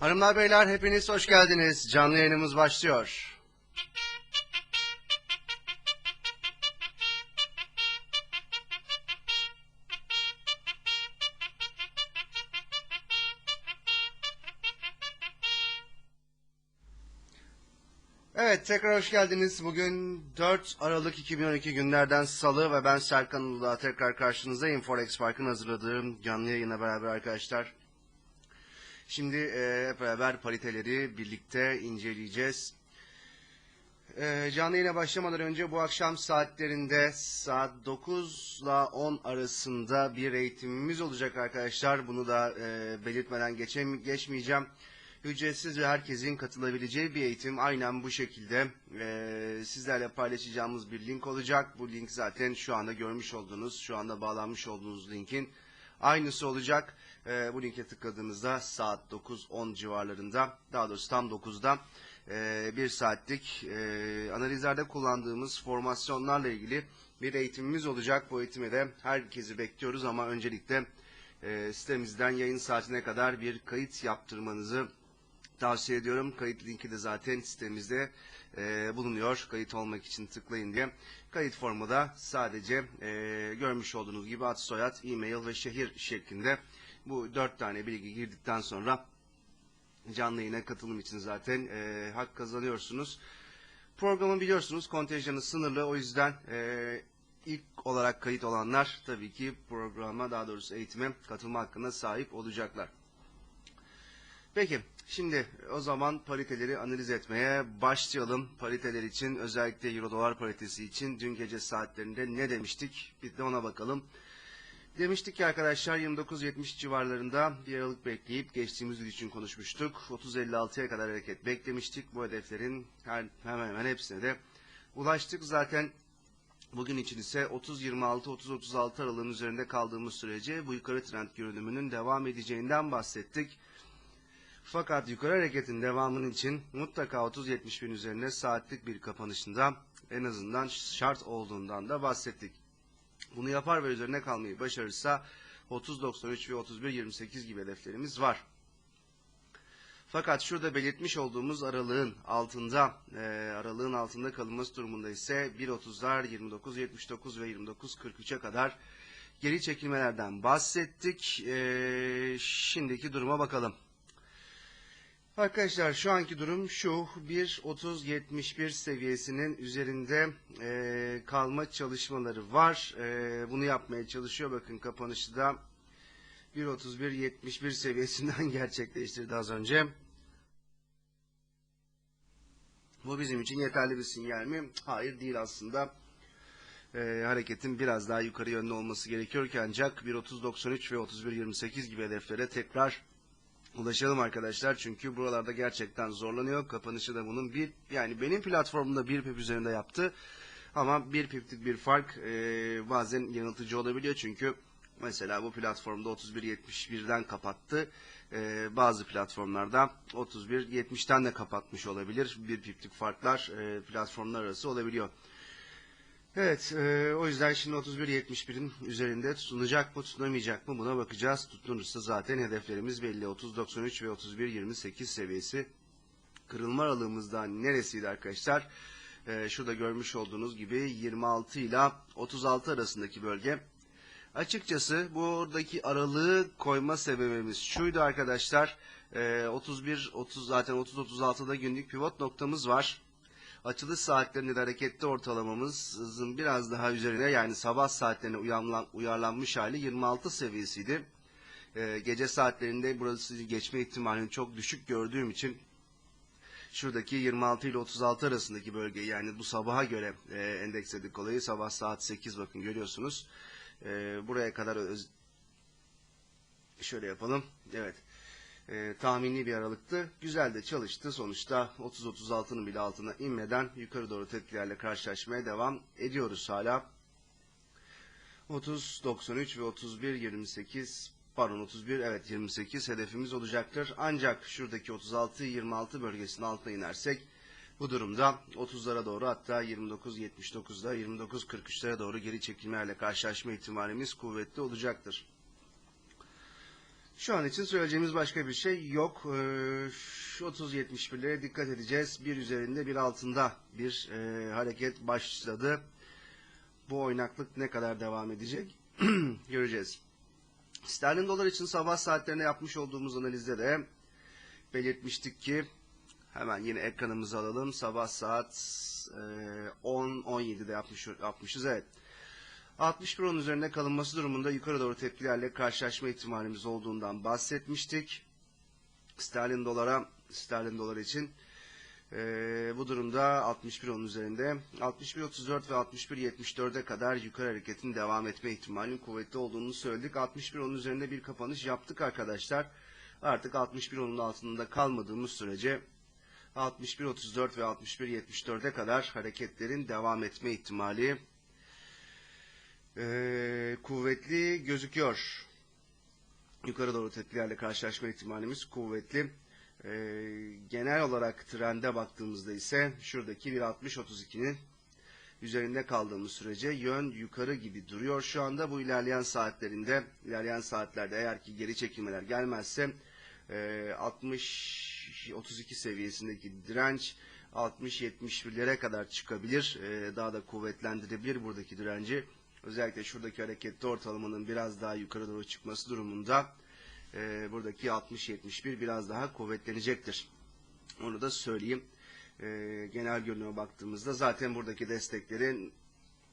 Hanımlar beyler hepiniz hoş geldiniz. Canlı yayınımız başlıyor. Evet tekrar hoş geldiniz. Bugün 4 Aralık 2012 günlerden salı ve ben Serkan Uludağ tekrar karşınızdayım. Forex Park'ın hazırladığı canlı yayına beraber arkadaşlar. Şimdi e, hep beraber pariteleri birlikte inceleyeceğiz. E, canlı yayına başlamadan önce bu akşam saatlerinde saat 9 ile 10 arasında bir eğitimimiz olacak arkadaşlar. Bunu da e, belirtmeden geçem geçmeyeceğim. Ücretsiz ve herkesin katılabileceği bir eğitim aynen bu şekilde e, sizlerle paylaşacağımız bir link olacak. Bu link zaten şu anda görmüş olduğunuz, şu anda bağlanmış olduğunuz linkin aynısı olacak. E, bu linke tıkladığınızda saat 9-10 civarlarında, daha doğrusu tam 9'da e, bir saatlik e, analizlerde kullandığımız formasyonlarla ilgili bir eğitimimiz olacak. Bu eğitime de herkesi bekliyoruz ama öncelikle e, sitemizden yayın saatine kadar bir kayıt yaptırmanızı tavsiye ediyorum. Kayıt linki de zaten sitemizde e, bulunuyor. Kayıt olmak için tıklayın diye. Kayıt formu da sadece e, görmüş olduğunuz gibi ad, soyad, e-mail ve şehir şeklinde bu dört tane bilgi girdikten sonra canlı yayına katılım için zaten e, hak kazanıyorsunuz. Programı biliyorsunuz kontenjanı sınırlı o yüzden e, ilk olarak kayıt olanlar tabii ki programa daha doğrusu eğitime katılma hakkına sahip olacaklar. Peki şimdi o zaman pariteleri analiz etmeye başlayalım. Pariteler için özellikle Euro dolar paritesi için dün gece saatlerinde ne demiştik? Bir de ona bakalım. Demiştik ki arkadaşlar 29.70 civarlarında bir aralık bekleyip geçtiğimiz gün için konuşmuştuk. 30.56'ya kadar hareket beklemiştik. Bu hedeflerin her, hemen hemen hepsine de ulaştık. Zaten bugün için ise 30.26-30.36 aralığın üzerinde kaldığımız sürece bu yukarı trend görünümünün devam edeceğinden bahsettik. Fakat yukarı hareketin devamının için mutlaka 30.71'in üzerine saatlik bir kapanışında en azından şart olduğundan da bahsettik. Bunu yapar ve üzerine kalmayı başarırsa 30.93 ve 31.28 gibi hedeflerimiz var. Fakat şurada belirtmiş olduğumuz aralığın altında, e, aralığın altında kalınması durumunda ise 1.30'lar, 29.79 ve 29.43'e kadar geri çekilmelerden bahsettik. E, şimdiki duruma bakalım. Arkadaşlar şu anki durum şu 1.30-71 seviyesinin üzerinde e, kalma çalışmaları var. E, bunu yapmaya çalışıyor. Bakın kapanışı da 1.31-71 seviyesinden gerçekleştirdi az önce. Bu bizim için yeterli bir sinyal mi? Hayır değil aslında. E, hareketin biraz daha yukarı yönlü olması gerekiyor ki ancak 1.30-93 ve 31.28 gibi hedeflere tekrar ulaşalım arkadaşlar. Çünkü buralarda gerçekten zorlanıyor. Kapanışı da bunun bir yani benim platformumda bir pip üzerinde yaptı. Ama bir piplik bir fark e, bazen yanıltıcı olabiliyor. Çünkü mesela bu platformda 31.71'den kapattı. E, bazı platformlarda 31.70'ten de kapatmış olabilir. Bir piplik farklar e, platformlar arası olabiliyor. Evet, e, o yüzden şimdi 31.71'in üzerinde tutunacak mı, tutunamayacak mı buna bakacağız. Tutunursa zaten hedeflerimiz belli. 30.93 ve 31.28 seviyesi. Kırılma aralığımızda neresiydi arkadaşlar? E, şurada görmüş olduğunuz gibi 26 ile 36 arasındaki bölge. Açıkçası buradaki aralığı koyma sebebimiz şuydu arkadaşlar. E, 31, 30 zaten 30-36'da günlük pivot noktamız var açılış saatlerinde de hareketli ortalamamızın biraz daha üzerine yani sabah saatlerine uyarlan, uyarlanmış hali 26 seviyesiydi. Ee, gece saatlerinde burası geçme ihtimalini çok düşük gördüğüm için şuradaki 26 ile 36 arasındaki bölge yani bu sabaha göre e, endeksledik olayı sabah saat 8 bakın görüyorsunuz. E, buraya kadar öz... şöyle yapalım. Evet e, tahmini bir aralıktı. Güzel de çalıştı. Sonuçta 30-36'nın bile altına inmeden yukarı doğru tepkilerle karşılaşmaya devam ediyoruz hala. 30-93 ve 31-28 pardon 31 evet 28 hedefimiz olacaktır. Ancak şuradaki 36-26 bölgesinin altına inersek bu durumda 30'lara doğru hatta 29-79'da 29-43'lere doğru geri çekilmelerle karşılaşma ihtimalimiz kuvvetli olacaktır. Şu an için söyleyeceğimiz başka bir şey yok. Ee, şu 30-71'lere dikkat edeceğiz. Bir üzerinde bir altında bir e, hareket başladı. Bu oynaklık ne kadar devam edecek göreceğiz. Sterlin dolar için sabah saatlerinde yapmış olduğumuz analizde de belirtmiştik ki hemen yine ekranımızı alalım. Sabah saat e, 10-17'de yapmış, yapmışız. Evet. 61 onun üzerinde kalınması durumunda yukarı doğru tepkilerle karşılaşma ihtimalimiz olduğundan bahsetmiştik. Sterlin dolara, sterlin dolar için ee, bu durumda 61 onun üzerinde 61.34 ve 61.74'e kadar yukarı hareketin devam etme ihtimalinin kuvvetli olduğunu söyledik. 61 onun üzerinde bir kapanış yaptık arkadaşlar. Artık 61 onun altında kalmadığımız sürece 61.34 ve 61.74'e kadar hareketlerin devam etme ihtimali ee, kuvvetli gözüküyor. Yukarı doğru tepkilerle karşılaşma ihtimalimiz kuvvetli. Ee, genel olarak trende baktığımızda ise şuradaki 1.60-32'nin üzerinde kaldığımız sürece yön yukarı gibi duruyor. Şu anda bu ilerleyen saatlerinde, ilerleyen saatlerde eğer ki geri çekilmeler gelmezse e, 60-32 seviyesindeki direnç 60-71'lere kadar çıkabilir. E, daha da kuvvetlendirebilir buradaki direnci. Özellikle şuradaki hareketli ortalamanın biraz daha yukarı doğru çıkması durumunda e, buradaki 60-71 biraz daha kuvvetlenecektir. Onu da söyleyeyim. E, genel görünüme baktığımızda zaten buradaki desteklerin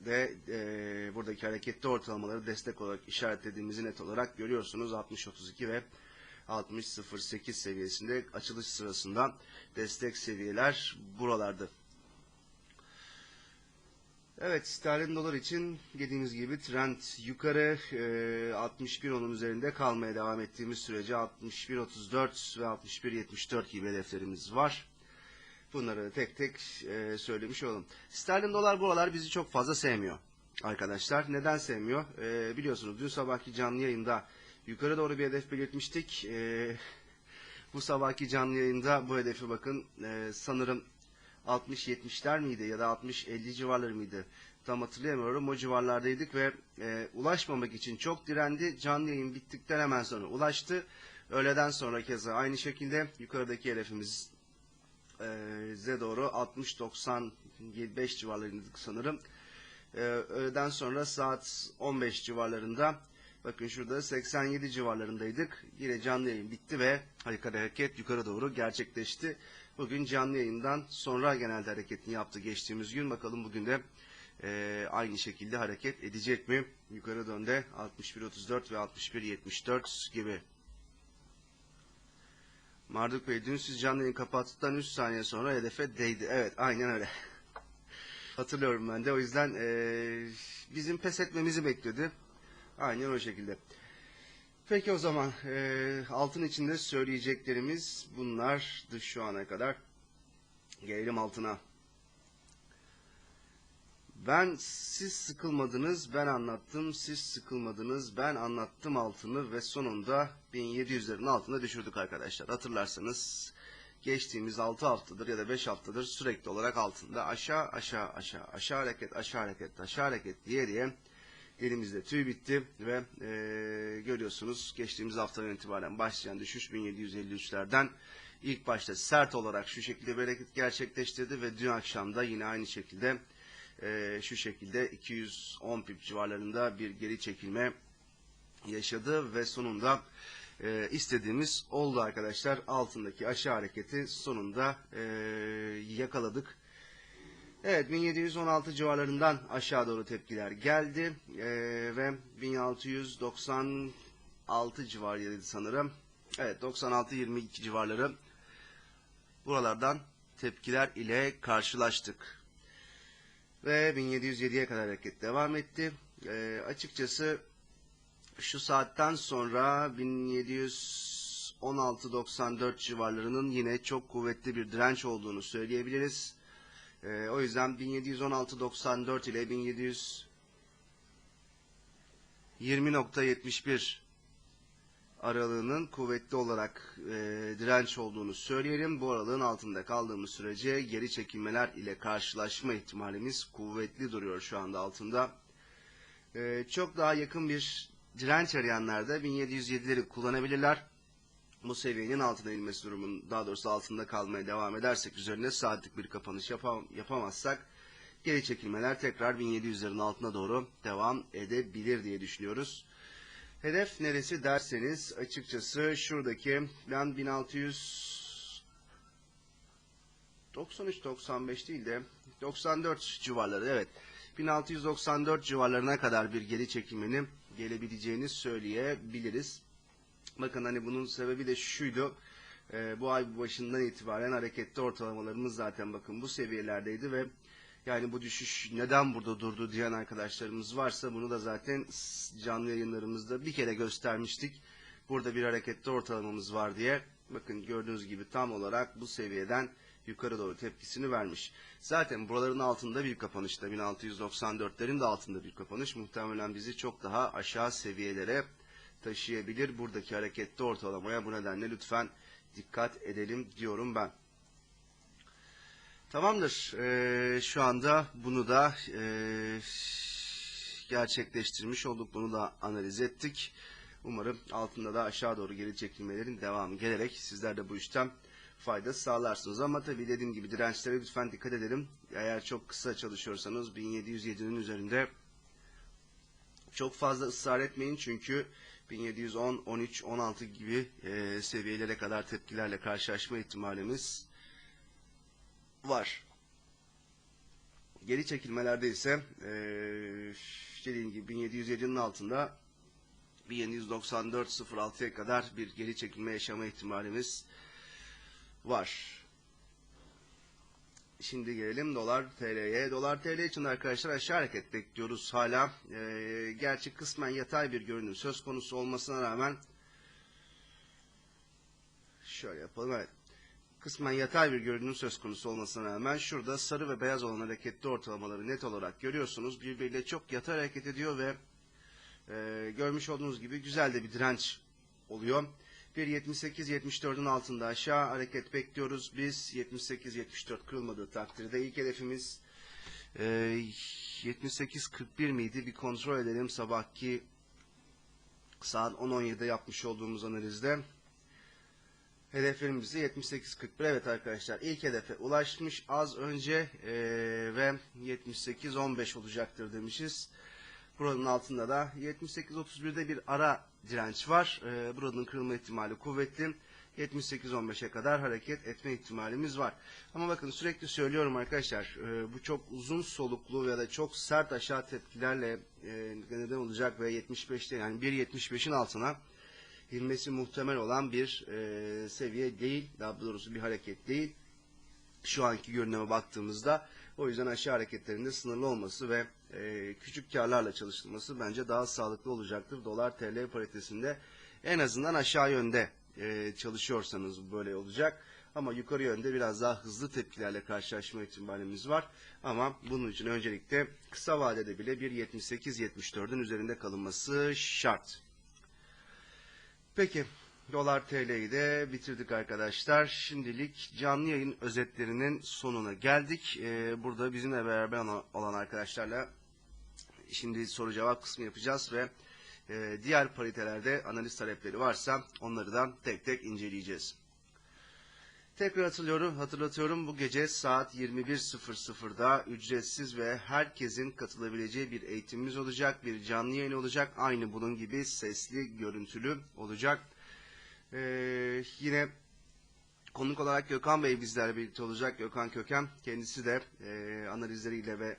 de e, buradaki hareketli ortalamaları destek olarak işaretlediğimizi net olarak görüyorsunuz. 60-32 ve 60-08 seviyesinde açılış sırasında destek seviyeler buralardı. Evet, sterlin dolar için dediğimiz gibi trend yukarı e, 61 onun üzerinde kalmaya devam ettiğimiz sürece 61.34 ve 61.74 gibi hedeflerimiz var. Bunları tek tek e, söylemiş olalım. Sterlin dolar bu aralar bizi çok fazla sevmiyor arkadaşlar. Neden sevmiyor? E, biliyorsunuz dün sabahki canlı yayında yukarı doğru bir hedef belirtmiştik. E, bu sabahki canlı yayında bu hedefi bakın e, sanırım 60-70'ler miydi ya da 60-50 civarları mıydı? Tam hatırlayamıyorum. O civarlardaydık ve e, ulaşmamak için çok direndi. Canlı yayın bittikten hemen sonra ulaştı. Öğleden sonra keza aynı şekilde yukarıdaki hedefimiz e, doğru 60-95 civarlarındaydık sanırım. E, öğleden sonra saat 15 civarlarında bakın şurada 87 civarlarındaydık. Yine canlı yayın bitti ve hareket yukarı doğru gerçekleşti. Bugün canlı yayından sonra genelde hareketini yaptı geçtiğimiz gün. Bakalım bugün de e, aynı şekilde hareket edecek mi? Yukarı dönde 61.34 ve 61.74 gibi. Marduk Bey dün siz canlı yayın kapattıktan 3 saniye sonra hedefe değdi. Evet aynen öyle. Hatırlıyorum ben de. O yüzden e, bizim pes etmemizi bekledi. Aynen o şekilde. Peki o zaman e, altın içinde söyleyeceklerimiz bunlardı şu ana kadar. Gelelim altına. Ben siz sıkılmadınız, ben anlattım, siz sıkılmadınız, ben anlattım altını ve sonunda 1700'lerin altına düşürdük arkadaşlar. Hatırlarsanız geçtiğimiz 6 haftadır ya da 5 haftadır sürekli olarak altında aşağı aşağı aşağı aşağı hareket aşağı hareket aşağı hareket diye diye elimizde tüy bitti ve e, görüyorsunuz geçtiğimiz haftadan itibaren başlayan düşüş 1753'lerden ilk başta sert olarak şu şekilde bir hareket gerçekleştirdi ve dün akşam da yine aynı şekilde e, şu şekilde 210 pip civarlarında bir geri çekilme yaşadı ve sonunda e, istediğimiz oldu arkadaşlar. Altındaki aşağı hareketi sonunda e, yakaladık. Evet 1716 civarlarından aşağı doğru tepkiler geldi ee, ve 1696 civarıydı sanırım. Evet 96-22 civarları buralardan tepkiler ile karşılaştık. Ve 1707'ye kadar hareket devam etti. Ee, açıkçası şu saatten sonra 1716-94 civarlarının yine çok kuvvetli bir direnç olduğunu söyleyebiliriz. E, o yüzden 1716.94 ile 1720.71 aralığının kuvvetli olarak e, direnç olduğunu söyleyelim. Bu aralığın altında kaldığımız sürece geri çekilmeler ile karşılaşma ihtimalimiz kuvvetli duruyor şu anda altında. E, çok daha yakın bir direnç arayanlar da 1707'leri kullanabilirler. Bu seviyenin altına inmesi durumun daha doğrusu altında kalmaya devam edersek üzerine saatlik bir kapanış yapam, yapamazsak geri çekilmeler tekrar 1700'lerin altına doğru devam edebilir diye düşünüyoruz. Hedef neresi derseniz açıkçası şuradaki ben 1600 93-95 değil de 94 civarları evet 1694 civarlarına kadar bir geri çekilmenin gelebileceğini söyleyebiliriz. Bakın hani bunun sebebi de şuydu. Ee, bu ay başından itibaren hareketli ortalamalarımız zaten bakın bu seviyelerdeydi ve yani bu düşüş neden burada durdu diyen arkadaşlarımız varsa bunu da zaten canlı yayınlarımızda bir kere göstermiştik. Burada bir hareketli ortalamamız var diye. Bakın gördüğünüz gibi tam olarak bu seviyeden yukarı doğru tepkisini vermiş. Zaten buraların altında bir kapanışta 1694'lerin de altında bir kapanış muhtemelen bizi çok daha aşağı seviyelere taşıyabilir. Buradaki hareketli ortalamaya bu nedenle lütfen dikkat edelim diyorum ben. Tamamdır. Ee, şu anda bunu da ee, gerçekleştirmiş olduk. Bunu da analiz ettik. Umarım altında da aşağı doğru geri çekilmelerin devamı gelerek sizler de bu işten fayda sağlarsınız. Ama tabii dediğim gibi dirençlere lütfen dikkat edelim. Eğer çok kısa çalışıyorsanız 1707'nin üzerinde çok fazla ısrar etmeyin çünkü 1710, 13, 16 gibi e, seviyelere kadar tepkilerle karşılaşma ihtimalimiz var. Geri çekilmelerde ise e, dediğim gibi 1707'nin altında 1794.06'ya kadar bir geri çekilme yaşama ihtimalimiz var. Şimdi gelelim dolar TL'ye. Dolar TL için arkadaşlar aşağı hareket bekliyoruz hala. Ee, gerçi kısmen yatay bir görünüm söz konusu olmasına rağmen şöyle yapalım evet. Kısmen yatay bir görünüm söz konusu olmasına rağmen şurada sarı ve beyaz olan hareketli ortalamaları net olarak görüyorsunuz. Birbiriyle çok yatay hareket ediyor ve e, görmüş olduğunuz gibi güzel de bir direnç oluyor. Bir 78-74'ün altında aşağı hareket bekliyoruz. Biz 78-74 kırılmadığı takdirde ilk hedefimiz e, 78-41 miydi? Bir kontrol edelim sabahki saat 10-17'de yapmış olduğumuz analizde. Hedeflerimizi 78-41 evet arkadaşlar ilk hedefe ulaşmış az önce e, ve 78-15 olacaktır demişiz. Buranın altında da 78-31'de bir ara direnç var. Ee, buranın kırılma ihtimali kuvvetli. 78-15'e kadar hareket etme ihtimalimiz var. Ama bakın sürekli söylüyorum arkadaşlar e, bu çok uzun soluklu ya da çok sert aşağı tepkilerle e, neden olacak ve 75'te yani 1.75'in altına inmesi muhtemel olan bir e, seviye değil. Daha doğrusu bir hareket değil. Şu anki görünüme baktığımızda o yüzden aşağı hareketlerinde sınırlı olması ve e, küçük karlarla çalışılması bence daha sağlıklı olacaktır. Dolar TL paritesinde en azından aşağı yönde e, çalışıyorsanız böyle olacak. Ama yukarı yönde biraz daha hızlı tepkilerle karşılaşma ihtimalimiz var. Ama bunun için öncelikle kısa vadede bile bir 78-74'ün üzerinde kalınması şart. Peki Dolar TL'yi de bitirdik arkadaşlar. Şimdilik canlı yayın özetlerinin sonuna geldik. Ee, burada bizimle beraber olan arkadaşlarla şimdi soru cevap kısmı yapacağız ve e, diğer paritelerde analiz talepleri varsa onları da tek tek inceleyeceğiz. Tekrar hatırlıyorum, hatırlatıyorum bu gece saat 21.00'da ücretsiz ve herkesin katılabileceği bir eğitimimiz olacak, bir canlı yayın olacak. Aynı bunun gibi sesli, görüntülü olacak. Ee, yine konuk olarak Gökhan Bey bizlerle birlikte olacak. Gökhan Köken kendisi de e, analizleriyle ve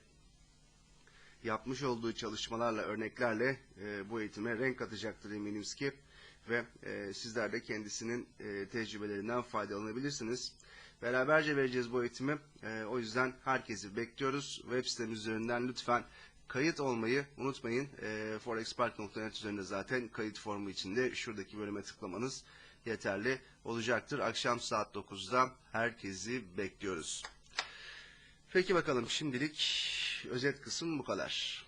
yapmış olduğu çalışmalarla, örneklerle e, bu eğitime renk atacaktır eminiz ki ve e, sizler de kendisinin e, tecrübelerinden faydalanabilirsiniz. Beraberce vereceğiz bu eğitimi. E, o yüzden herkesi bekliyoruz. Web sitemiz üzerinden lütfen kayıt olmayı unutmayın. E, forexpark.net üzerinde zaten kayıt formu içinde şuradaki bölüme tıklamanız yeterli olacaktır. Akşam saat 9'da herkesi bekliyoruz. Peki bakalım şimdilik özet kısım bu kadar.